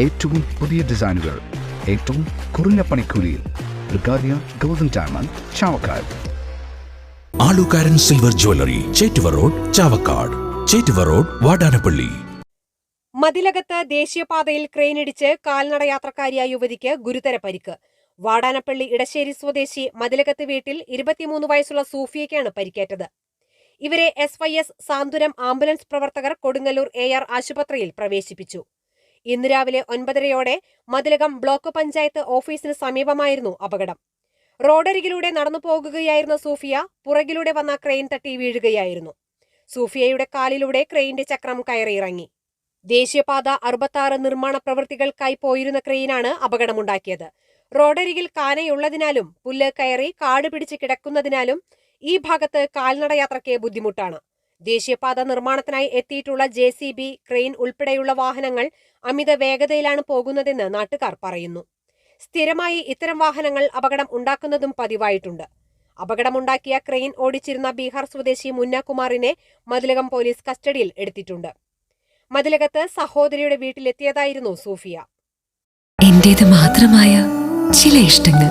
ഏറ്റവും പുതിയ ഡിസൈനുകൾ ഏറ്റവും കുറഞ്ഞ പണിക്കൂലിയിൽ ബ്രിഗാദിയ golden diamond Chavakkad. Aalookaran silver jewellery Chettuva road Chavakkad. Chettuva road Vadanappally. മതിലകത്ത് ദേശീയപാതയിൽ ക്രെയിനിടിച്ച് കാൽനട യാത്രക്കാരിയായ യുവതിക്ക് ഗുരുതര പരിക്ക്. വാടാനപ്പള്ളി ഇടശ്ശേരി സ്വദേശി മതിലകത്ത് വീട്ടിൽ ഇരുപത്തിമൂന്ന് വയസ്സുള്ള സൂഫിയയ്ക്കാണ് പരിക്കേറ്റത്. ഇവരെ S Y S Santhwanam ambulance പ്രവർത്തകർ കൊടുങ്ങല്ലൂർ എ ആർ ആശുപത്രിയിൽ പ്രവേശിപ്പിച്ചു. ഇന്ന് രാവിലെ ഒൻപതരയോടെ മതിലകം ബ്ലോക്ക് പഞ്ചായത്ത് ഓഫീസിന് സമീപമായിരുന്നു അപകടം. റോഡരികിലൂടെ നടന്നു പോകുകയായിരുന്ന സൂഫിയ പുറകിലൂടെ വന്ന ക്രെയിൻ തട്ടി വീഴുകയായിരുന്നു. സൂഫിയയുടെ കാലിലൂടെ ക്രെയിന്റെ ചക്രം കയറിയിറങ്ങി. ദേശീയപാത അറുപത്താറ് നിർമ്മാണ പ്രവൃത്തികൾക്കായി പോയിരുന്ന ക്രെയിനാണ് അപകടമുണ്ടാക്കിയത്. റോഡരികിൽ കാനയുള്ളതിനാലും പുല്ല് കയറി കാട് പിടിച്ച് കിടക്കുന്നതിനാലും ഈ ഭാഗത്ത് കാൽനടയാത്രയ്ക്ക് ബുദ്ധിമുട്ടാണ്. ദേശീയപാത നിർമ്മാണത്തിനായി എത്തിയിട്ടുള്ള ജെ സി ബി ക്രെയിൻ ഉൾപ്പെടെയുള്ള വാഹനങ്ങൾ അമിത വേഗതയിലാണ് പോകുന്നതെന്ന് നാട്ടുകാർ പറയുന്നു. സ്ഥിരമായി ഇത്തരം വാഹനങ്ങൾ അപകടം ഉണ്ടാക്കുന്നതും പതിവായിട്ടുണ്ട്. അപകടമുണ്ടാക്കിയ ക്രെയിൻ ഓടിച്ചിരുന്ന ബീഹാർ സ്വദേശി മുന്നകുമാറിനെ മതിലകം പോലീസ് കസ്റ്റഡിയിൽ എടുത്തിട്ടുണ്ട്. മതിലകത്ത് സഹോദരിയുടെ വീട്ടിലെത്തിയതായിരുന്നു സൂഫിയ. എന്റേത് മാത്രമായ ചില ഇഷ്ടങ്ങൾ.